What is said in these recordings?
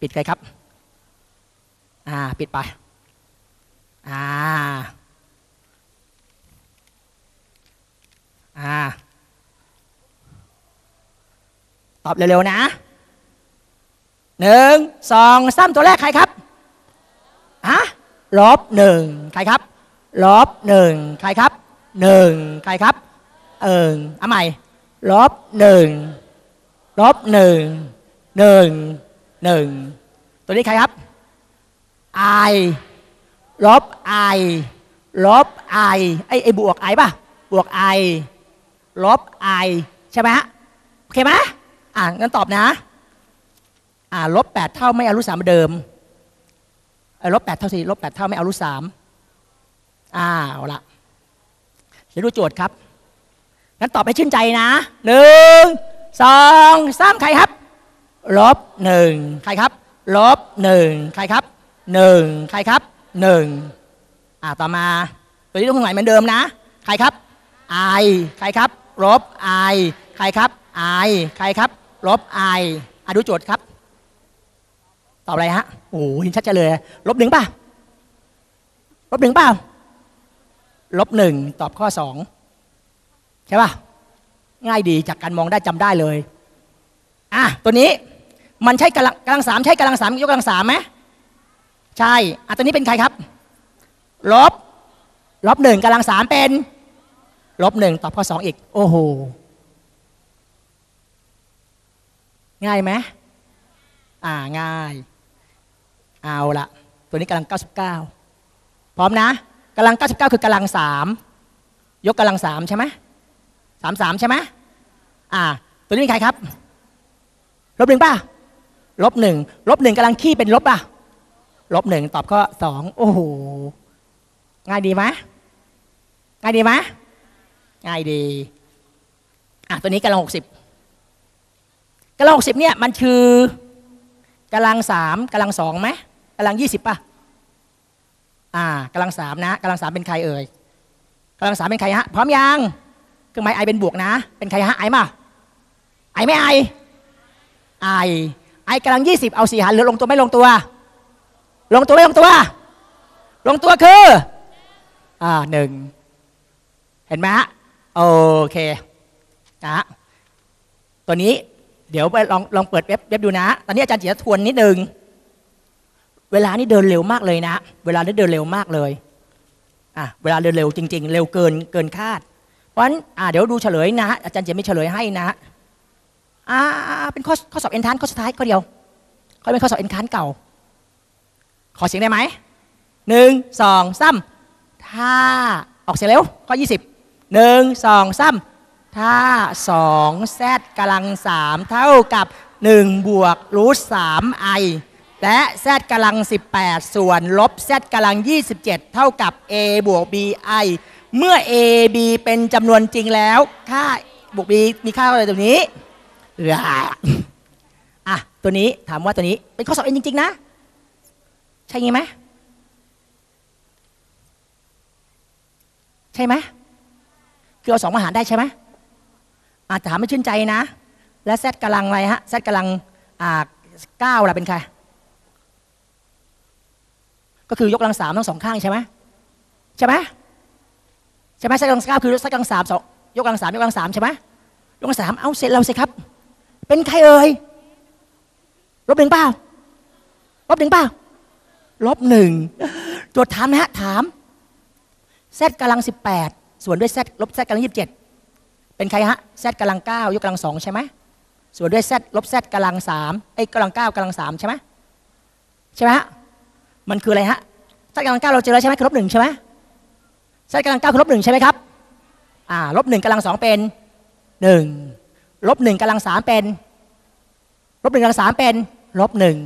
ปิดใครครับ อ่า ปิดไป อ่า อ่า ตอบเร็ว ๆ นะหนึ่งสองสามตัวแรกใครครับฮะลบหนึ่งใครครับลบหนึ่งใครครับหนึ่งใครครับเอิงเอาใหม่ลบหนึ่งลบหนึ่งหนึ่ง หนึ่งตัวนี้ใครครับ i ลบ i ลบ i ไอไอบวก i ป่ะ บวก i ลบ i ใช่ไหมฮะโอเคไหมอ่างั้นตอบนะ อ่าลบแปดเท่าไม่เอารูทสามเดิมลบแปดเท่าสิลบแปดเท่าไม่เอารูทสามอ่าเอาละเดี๋ยวดูโจทย์ครับงั้นตอบให้ชื่นใจนะหนึ่งสองสามใครครับ ลบหนึ่งใครครับ ลบหนึ่งใครครับหนึ่งใครครับหนึ่งอ่าต่อมาตัวนี้ต้องไหนเหมือนเดิมนะ ใครครับ i ใครครับ ลบ i ใครครับ i ใครครับ ลบ i อะดูโจทย์ครับ ตอบอะไรฮะโอ้โหเห็นชัดเจนเลย ลบหนึ่งป่ะลบหนึ่งเปล่าลบหนึ่งตอบข้อสองใช่ป่ะง่ายดีจากการมองได้จำได้เลย อะ ตัวนี้ มันใช่กำลังกำลังสามใช่กำลังสามยกกำลังสามไหมใช่อะตัวนี้เป็นใครครับ ลบ ลบหนึ่งกำลังสามเป็น ลบหนึ่งตอบข้อสองอีก โอ้โห ง่ายไหมอ่าง่าย เอาละตัวนี้กำลัง 99 พร้อมนะกำลัง 99 คือกำลังสามยกกำลังสามใช่ไหมสามสามใช่ไหมอ่า ตัวนี้เป็นใครครับลบหนึ่งป่ะ ลบหนึ่งลบหนึ่งกำลังขี้เป็นลบป่ะลบหนึ่งตอบข้อสองโอ้โหง่ายดีไหมง่ายดีไหมง่ายดีอะตัวนี้กำลังหกสิบกำลังหกสิบเนี่ยมันคือกำลังสามกำลังสองไหมกำลังยี่สิบป่ะอ่ากำลังสามนะกำลังสามเป็นใครเอ่ยกำลังสามเป็นใครฮะพร้อมยังเครื่องหมายไอเป็นบวกนะ เป็นใครฮะไอมาไอไม่ไอไอ ไอกำลังยี่สิบเอาสี่หารเหลือลงตัวไม่ลงตัว ลงตัวไม่ลงตัว ลงตัวคือ อ่าหนึ่งเห็นไหมฮะโอเคนะฮะตัวนี้เดี๋ยวไปลองลองเปิดเว็บเว็บดูนะ ตอนนี้อาจารย์จะทวนนิดนึง เวลานี่เดินเร็วมากเลยนะ เวลานี่เดินเร็วมากเลย อะ เวลาเดินเร็วจริง ๆ เร็วเกินเกินคาด เพราะฉะนั้นอ่าเดี๋ยวดูเฉลยนะ อาจารย์จะไม่เฉลยให้นะ อ่าเป็นข้อข้อสอบเอ็นทานข้อสุดท้ายข้อเดียวเขาเป็นข้อสอบเอ็นทานเก่า ขอเสียงได้ไหมหนึ่งสองสามถ้าออกเสียงเร็วข้อยี่สิบหนึ่งสองสามถ้าสองแซดกำลังสามเท่ากับหนึ่งบวกรูทสามไอและ z กำลัง18ส่วนลบ z กำลัง27เท่ากับ a บวก b i เมื่อ a b เป็นจำนวนจริงแล้ว ค่าบวก b มีค่าอะไรตัวนี้ อะตัวนี้ถามว่าตัวนี้เป็นข้อสอบเองจริง ๆ นะ ใช่งี้ไหมใช่ไหมคือเอาสองมาหารได้ใช่ไหมอาจถามไม่ชื่นใจนะ และ z กำลังอะไรฮะ z กำลังอ่าเก้าล่ะเป็นใคร ก็คือยกกำลังสามทั้งสองข้างใช่ไหมใช่ไหมใช่ไหม z กำลังเก้าคือ z กำลังสามสองยกกำลังสามยกกำลังสามใช่ไหมยกกำลังสามเอาเสร็จเราสิครับ เป็นใครเอ่ยลบหนึ่งเปล่าลบหนึ่งเปล่าลบหนึ่งโจทย์ถามนะฮะถาม z กำลังสิบแปดส่วนด้วย z ลบ z กำลังยี่สิบเจ็ดเป็นใครฮะ z กำลังเก้ายกกำลังสองใช่ไหมส่วนด้วย z ลบ z กำลังสามไอ้ยกำลังเก้ากำลังสามใช่ไหมใช่ไหมฮะมันคืออะไรฮะ z กำลังเก้าเราเจอแล้วใช่ไหมคือลบหนึ่งใช่ไหม z กำลังเก้าคือลบหนึ่งใช่ไหมครับอ่าลบหนึ่งกำลังสองเป็นหนึ่งลบหนึ่งกำลังสามเป็น ลบหนึ่งกำลังสามเป็นลบหนึ่ง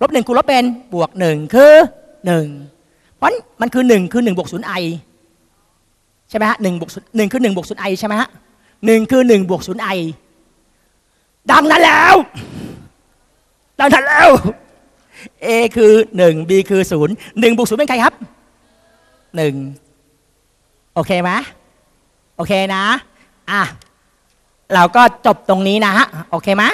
ลบหนึ่งคูณลบเป็นบวกหนึ่งคือหนึ่งเพราะมันคือหนึ่งคือหนึ่งบวกศูนย์ไอใช่ไหมฮะหนึ่งบวกหนึ่งคือหนึ่งบวกศูนย์ไอใช่ไหมฮะหนึ่งคือหนึ่งบวกศูนย์ไอดังนั้นแล้วดังนั้นแล้ว A คือหนึ่ง B คือศูนย์หนึ่งบวกศูนย์เป็นใครครับหนึ่งโอเคไหมโอเคนะอะเราก็จบตรงนี้นะฮะโอเคไหม